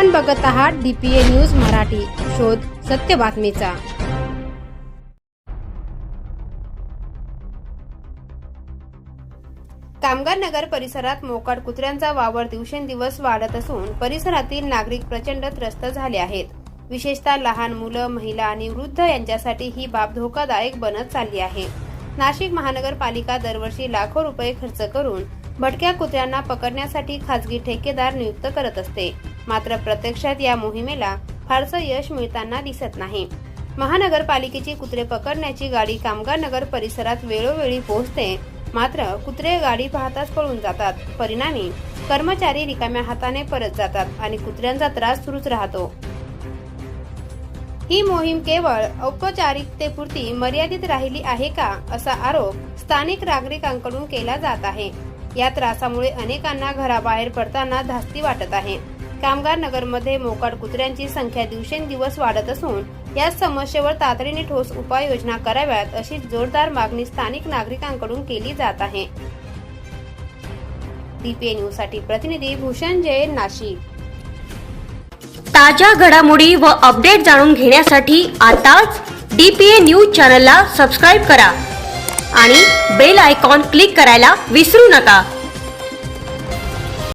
आपण बघत आहात डीपीए न्यूज मराठी. शोध सत्य बातमीचा. कामगार नगर परिसरात मोकाट कुत्र्यांचा वावर दिवसेंदिवस वाढत असून परिसरातील नागरिक प्रचंड त्रस्त झाले आहेत. विशेषतः लहान मुलं महिला आणि वृद्ध यांच्यासाठी ही बाब धोकादायक बनत चालली आहे. नाशिक महानगरपालिका दरवर्षी लाखो रुपये खर्च करून भटक्या कुत्र्यांना पकडण्यासाठी खासगी ठेकेदार नियुक्त करत असते. मात्र प्रत्यक्षात या मोहिमेला फारसं यश मिळताना दिसत नाही. महानगरपालिकेची कुत्रे पकडण्याची गाडी कामगार नगर परिसरात वेळोवेळी पोहोचते मात्र कुत्रे गाडी पाहताच पळून जातात. परिणामी कर्मचारी रिकाम्या हाताने परत जातात आणि कुत्र्यांचा त्रास सुरूच राहतो. ही मोहीम केवळ औपचारिकतेपुरती मर्यादित राहिली आहे का असा आरोप स्थानिक नागरिकांकडून केला जात आहे. या त्रासामुळे अनेकांना घराबाहेर पडताना धास्ती वाटत आहे. कामगार नगरमध्ये मोकाट कुत्र्यांची संख्या दिवसेंदिवस वाढत असून या समस्येवर तातडीने ठोस उपाययोजना कराव्यात अशी जोरदार मागणी स्थानिक नागरिकांकडून केली जात आहे. डीपीए न्यूजसाठी प्रतिनिधी भूषण जैन नाशिक. ताज्या घडामोडी व अपडेट जाणून घेण्यासाठी आताच डीपीए न्यूज चॅनलला सबस्क्राईब करा आणि बेल आयकॉन क्लिक करायला विसरू नका.